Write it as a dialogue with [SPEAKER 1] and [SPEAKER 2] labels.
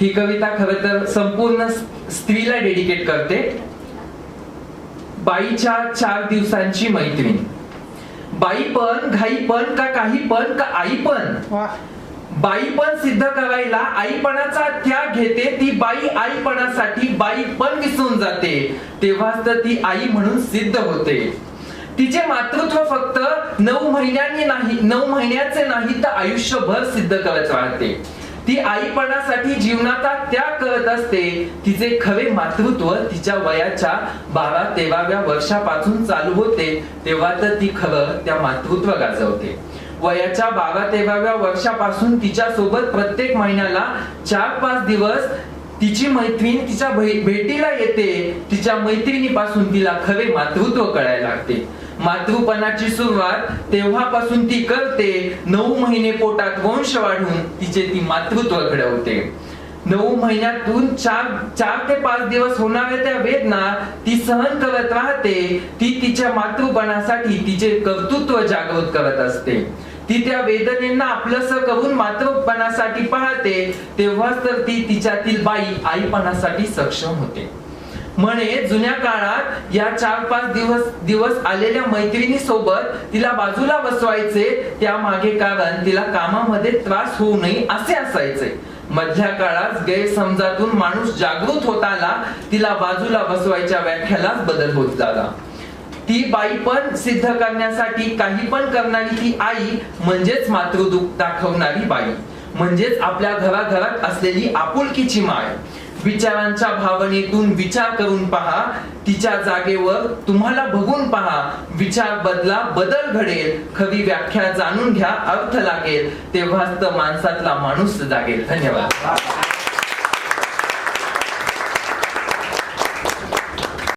[SPEAKER 1] ही कविता खरं तर संपूर्ण स्त्रीला डेडिकेट करते. बाईच्या चार दिवसांची मैत्रीण. बाई पण घाई पण का काही पण का आई पण. बाई पण सिद्ध करायला आईपणाचा त्याग घेते ती बाई आईपणासाठी बाई पण विसरून जाते. तेव्हाच तर ती आई म्हणून सिद्ध होते. तिचे मातृत्व फक्त नऊ महिन्यांनी नाही नऊ महिन्याचे नाही तर आयुष्यभर सिद्ध करत राहते. ती आईपणासाठी जीवनाचा त्याग करत असते. तिचे खवे मातृत्व तिच्या वयाच्या बारा तेराव्या वर्षापासून चालू होते. तेव्हा तर ती खरं त्या मातृत्व गाजवते. वयाच्या बारा तेराव्या वर्षापासून तिच्या सोबत प्रत्येक महिन्याला चार पाच दिवस तिची मैत्रीण तिच्या भेटीला येते. तिच्या मैत्रिणीपासून तिला खरे मातृत्व कळायला लागते. मातृपणाची सुरुवात तेव्हापासून ती करते. नऊ महिने पोटात वंश वाढून तिचे ती मातृत्व घडवते. नऊ महिन्यातून चार चार ते पाच दिवस होणाऱ्या त्या वेदना ती सहन करत राहते. ती तिच्या मातृपणासाठी तिचे कर्तृत्व जागृत करत असते. ती त्या वेदनेंना आपलंस करून मातृपणासाठी पाहते. तेव्हाच तर ती तिच्यातील बाई आईपणासाठी सक्षम होते. म्हणे जुन्या काळात या चार पाच दिवस दिवस आलेल्या मैत्रिणी सोबत तिला बाजूला बसवायचे त्या मागे कारण तिला कामामध्ये त्रास होऊ नये असे असायचे. मधल्या काळात गैरसमजातून माणूस जागृत होत आला तिला बाजूला बसवायच्या व्याख्यालाच बदल होत झाला ती बाई पण सिद्ध करण्यासाठी काही पण करणारी ती आई म्हणजेच मातृदुख दाखवणारी बाई. म्हणजेच आपल्या घराघरात असलेली आपुलकीची माय. विचारांच्या भावनेतून विचार करून पहा तिच्या जागेवर तुम्हाला बघून पहा विचार बदला बदल घडेल. खरी व्याख्या जाणून घ्या अर्थ लागेल. तेव्हाच तर माणसातला माणूस जागेल. धन्यवाद.